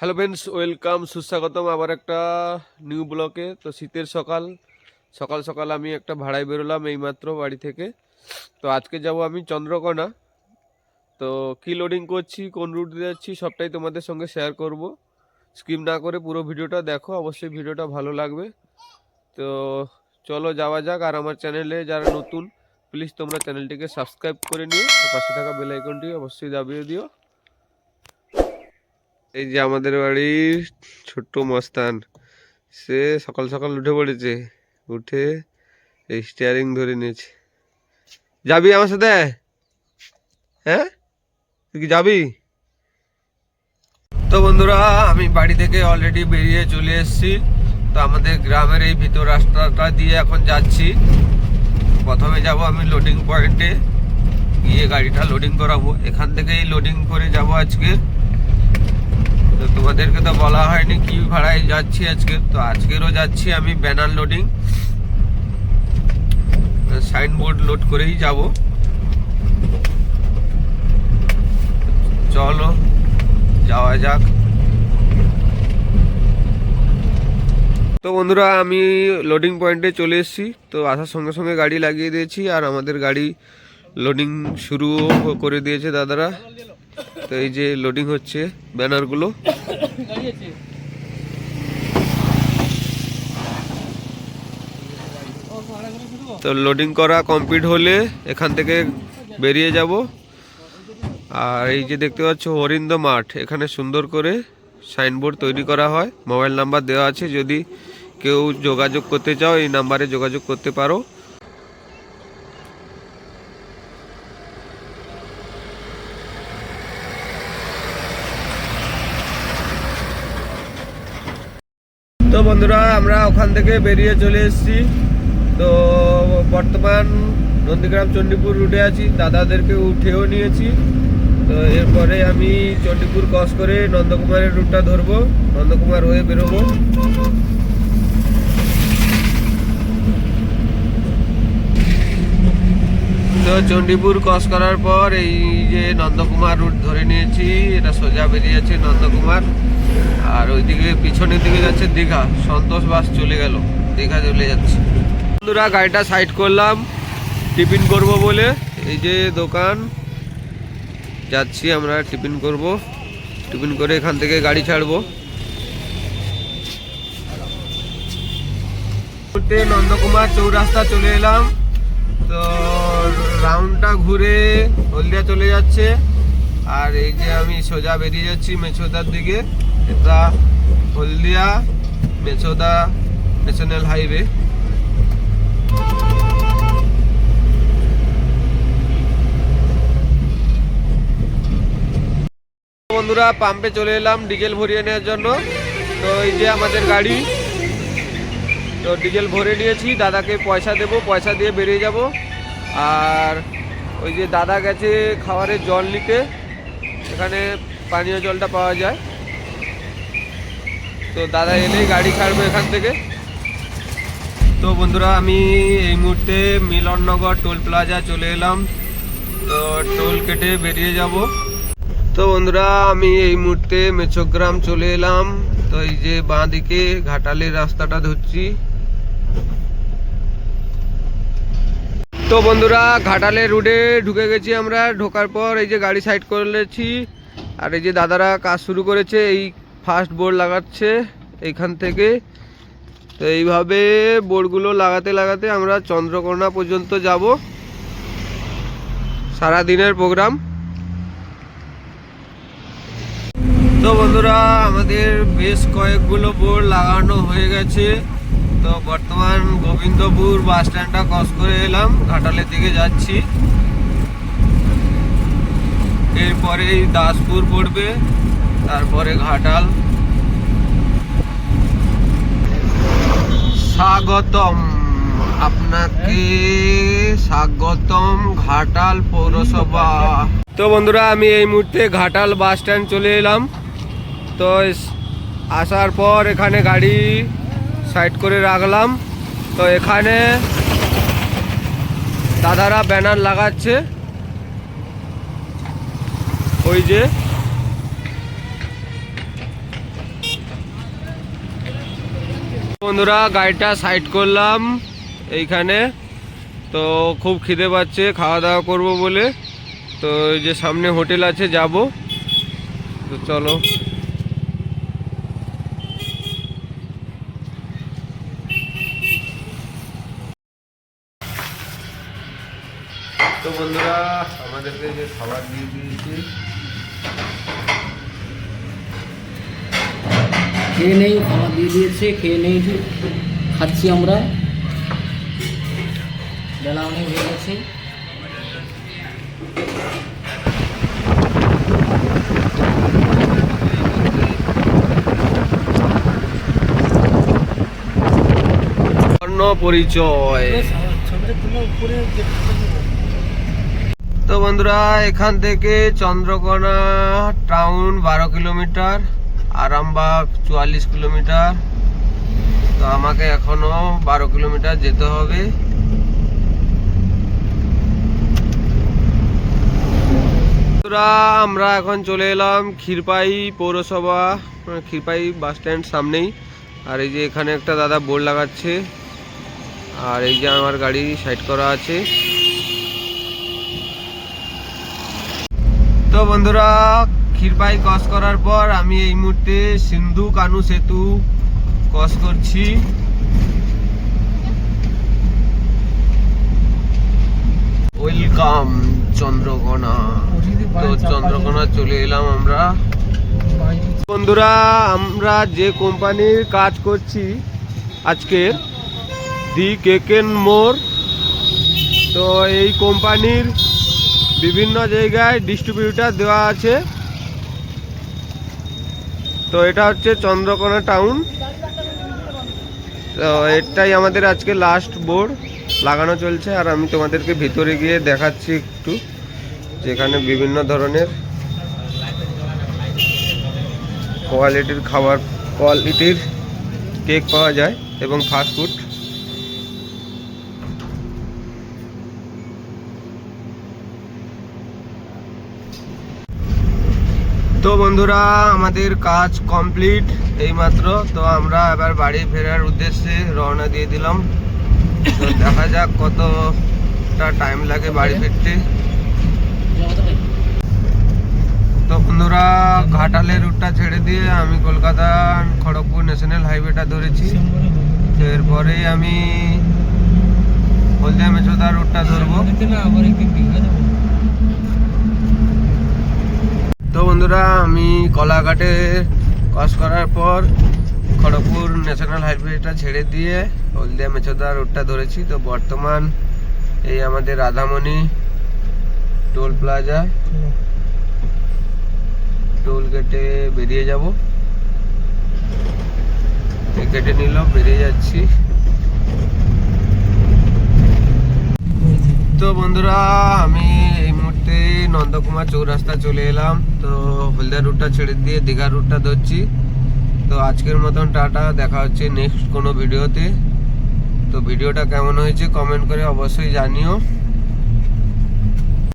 Hello friends, welcome, সুস্বাগতম আবার একটা নিউ ব্লকে। তো শীতের সকাল সকাল সকাল আমি একটা ভাড়ায় বেরোলাম এইমাত্র বাড়ি থেকে। তো আজকে যাব আমি চন্দ্রকোনা। তো কি লোডিং করছি, কোন রুট দিয়ে যাচ্ছি, সবটাই তোমাদের সঙ্গে শেয়ার করব। স্কিপ না করে পুরো ভিডিওটা দেখো, অবশ্যই ভিডিওটা ভালো লাগবে। তো চলো যাওয়া যাক, আর আমার চ্যানেলে যারা নতুন প্লিজ তোমরা চ্যানেলটিকে সাবস্ক্রাইব করে নিও। পাশে থাকা বেল আইকনটি অবশ্যই দাবিয়ে দিও। এই যে আমাদের বাড়ির ছোট্ট মস্তান, সে সকাল সকাল উঠে পড়েছে। উঠে এই স্টিয়ারিং ধরে নিয়েছে। যাবি আমার সাথে? হ্যাঁ? তুই কি যাবি? তো বন্ধুরা, আমি বাড়ি থেকে অলরেডি বেরিয়ে চলে এসেছি। তো আমাদের গ্রামের এই ভিতর রাস্তাটা দিয়ে এখন যাচ্ছি। প্রথমে যাব আমি লোডিং পয়েন্টে গিয়ে গাড়িটা লোডিং করাবো। এখান থেকেই লোডিং করে যাব আজকে। তো তোমাদেরকে তো বলা হয়নি কি ভাড়ায় যাচ্ছি আজকে। তো আজকেরও যাচ্ছি আমি ব্যানার লোডিং। সাইনবোর্ড লোড করেই যাব। চলো, যাওয়া যাক। তো বন্ধুরা, আমি লোডিং পয়েন্টে চলে এসেছি। তো আসার সঙ্গে সঙ্গে গাড়ি লাগিয়ে দিয়েছি আর আমাদের গাড়ি লোডিং শুরু করে দিয়েছে দাদারা। তো এই যে লোডিং হচ্ছে ব্যানারগুলো তো লোডিং করা কমপ্লিট হলে এখান থেকে বেরিয়ে যাব। আর এই যে দেখতে পাচ্ছ হরিন্দ মাঠ, এখানে সুন্দর করে সাইনবোর্ড তৈরি করা হয়। মোবাইল নাম্বার দেওয়া আছে, যদি কেউ যোগাযোগ করতে চাও, এই নাম্বারে যোগাযোগ করতে পারো। বন্ধুরা, আমরা ওখান থেকে বেরিয়ে চলে এসেছি। তো বর্তমান নন্দীগ্রাম চণ্ডীপুর রুটে আছি। দাদাদেরকে উঠেও নিয়েছি। তো এরপরে আমি চণ্ডীপুর ক্রস করে নন্দকুমারের রুটটা ধরবো। নন্দকুমার হয়ে বেরোবো। তো চণ্ডীপুর ক্রস করার পর এই যে নন্দকুমার রুট ধরে নিয়েছি, এটা সোজা বেরিয়েছে নন্দকুমার। আর ওইদিকে পিছনের দিকে যাচ্ছে দীঘা। সন্তোষ বাস চলে গেল, দীঘা চলে যাচ্ছে। বন্ধুরা, গাড়িটা সাইড করলাম। টিফিন করব বলে এই যে দোকান। যাচ্ছি আমরা, টিফিন করব। টিফিন করে এখান থেকে গাড়ি ছাড়বো। নন্দকুমার চৌরাস্তা চলে এলাম। তো রাউন্ডটা ঘুরে হলদিয়া চলে যাচ্ছে। আর এই যে আমি সোজা বেরিয়ে যাচ্ছি মেছোদার দিকে, এটা হলদিয়া মেছোদা ন্যাশনাল হাইওয়ে বন্ধুরা পাম্পে চলে এলাম ডিজেল ভরিয়ে নেওয়ার জন্য। তো এই যে আমাদের গাড়ি তো ডিজেল ভরে নিয়েছি, দাদাকে পয়সা দেব, পয়সা দিয়ে বেরিয়ে যাব। আর ওই যে দাদা গেছে খাবারের জল নিতে, এখানে পানীয় জলটা পাওয়া যায়। তো দাদা এলেই গাড়ি ছাড়বো এখান থেকে। তো বন্ধুরা, আমি এই মুহূর্তে মিলননগর টোল প্লাজা চলে এলাম। তো টোল কেটে বেরিয়ে যাব। তো বন্ধুরা, আমি এই মুহূর্তে মেচগ্রাম চলে এলাম। তো এই যে বাঁ দিকে ঘাটালের রাস্তাটা ধরছি। তো বন্ধুরা, ঘাটালে রোডে ঢুকে গেছি আমরা। ঢোকার পর এই যে গাড়ি সাইড করেছি, আর এই যে দাদারা কাজ শুরু করেছে, এই ফার্স্ট বোর্ড লাগাচ্ছে এইখান থেকে। তো এইভাবে বোর্ডগুলো লাগাতে লাগাতে আমরা চন্দ্রকোনা পর্যন্ত যাব। সারা দিনের প্রোগ্রাম। তো বন্ধুরা, আমাদের বেশ কয়েকগুলো বোর্ড লাগানো হয়ে গেছে। তো বর্তমান গোবিন্দপুর বাস স্ট্যান্ডটা ক্রস করে এলাম, ঘাটালের দিকে যাচ্ছি। এরপরেই দাসপুর পড়বে, তারপরে ঘাটাল। স্বাগতম আপনাকে, স্বাগতম ঘাটাল পৌরসভা। তো বন্ধুরা, আমি এই মুহূর্তে ঘাটাল বাস স্ট্যান্ড চলে এলাম। তো আসার পর এখানে গাড়ি সাইড করে রাখলাম। তো এখানে দাদারা ব্যানার লাগাচ্ছে। ওই যে। বন্ধুরা, গাড়িটা সাইড করলাম এইখানে। তো খুব খিদে পাচ্ছে, খাওয়া দাওয়া করব বলে। তো যে সামনে হোটেল আছে, যাব। তো চলো। আমাদেরকে যে খাবার দিয়ে দিয়েছে। খেয়ে নেই খাবার দিয়ে দিয়েছে খেয়ে নেই যে খাচ্ছি আমরা। বেলা অনেক হয়ে গেছে। পরিচয়। তো বন্ধুরা, এখান থেকে চন্দ্রকোনা টাউন বারো কিলোমিটার, আরামবাগ চুয়াল্লিশ কিলোমিটার। তো আমাকে এখনও বারো কিলোমিটার যেতে হবে। আমরা এখন চলে এলাম ক্ষীরপাই পৌরসভা ক্ষীরপাই বাস স্ট্যান্ড সামনেই। আর এই যে এখানে একটা দাদা বোর্ড লাগাচ্ছে। আর এই যে আমার গাড়ি সাইড করা আছে। তো বন্ধুরা, ক্ষীরপাই ক্রস করার পর আমি এই মুহূর্তে সিন্ধু কানু সেতু ক্রস করছি। ওয়েলকাম চন্দ্রকোনা। তো চন্দ্রকোনা চলে এলাম আমরা। বন্ধুরা, আমরা যে কোম্পানির কাজ করছি আজকে, দি কেকেন মোর তো এই কোম্পানির বিভিন্ন জায়গায় ডিস্ট্রিবিউটার দেওয়া আছে। তো এটা হচ্ছে চন্দ্রকোনা টাউন তো এটাই আমাদের আজকে লাস্ট বোর্ড লাগানো চলছে, আর আমি তোমাদেরকে ভিতরে গিয়ে দেখাচ্ছি একটু, যেখানে বিভিন্ন ধরনের কোয়ালিটির খাবার কোয়ালিটির কেক পাওয়া যায় এবং ফাস্টফুড তো বন্ধুরা, আমাদের কাজ কমপ্লিট এইমাত্র। তো আমরা এবার বাড়ি ফেরার উদ্দেশ্যে রওনা দিয়ে দিলাম। দেখা যাক কতটা টাইম লাগে বাড়ি ফিরতে। তো বন্ধুরা, ঘাটালের রুটটা ছেড়ে দিয়ে আমি কলকাতা খড়গপুর ন্যাশনাল হাইওয়েটা ধরেছি। তো এরপরেই আমি হলদিয়া মেচোদা রুটটা ধরবো। তো বন্ধুরা, আমি কলাঘাটে ক্রস করার পর খড়গপুর ন্যাশনাল হাইওয়েটা ছেড়ে দিয়ে হলদিয়া মেচোদা রোডটা ধরেছি। তো বর্তমান এই আমাদের রাধামণি টোল প্লাজা টোল গেটে বেরিয়ে যাব। কেটে নিল বেরিয়ে যাচ্ছি। তো বন্ধুরা, আমি নন্দকুমার চৌরাস্তা চলে এলাম। তো হলদিয়া রুটটা ছেড়ে দিয়ে দীঘা রুটটা ধরছি। তো আজকের মতন টাটা, দেখা হচ্ছে নেক্সট কোনো ভিডিওতে তো। ভিডিওটা কেমন হয়েছে কমেন্ট করে অবশ্যই জানিও।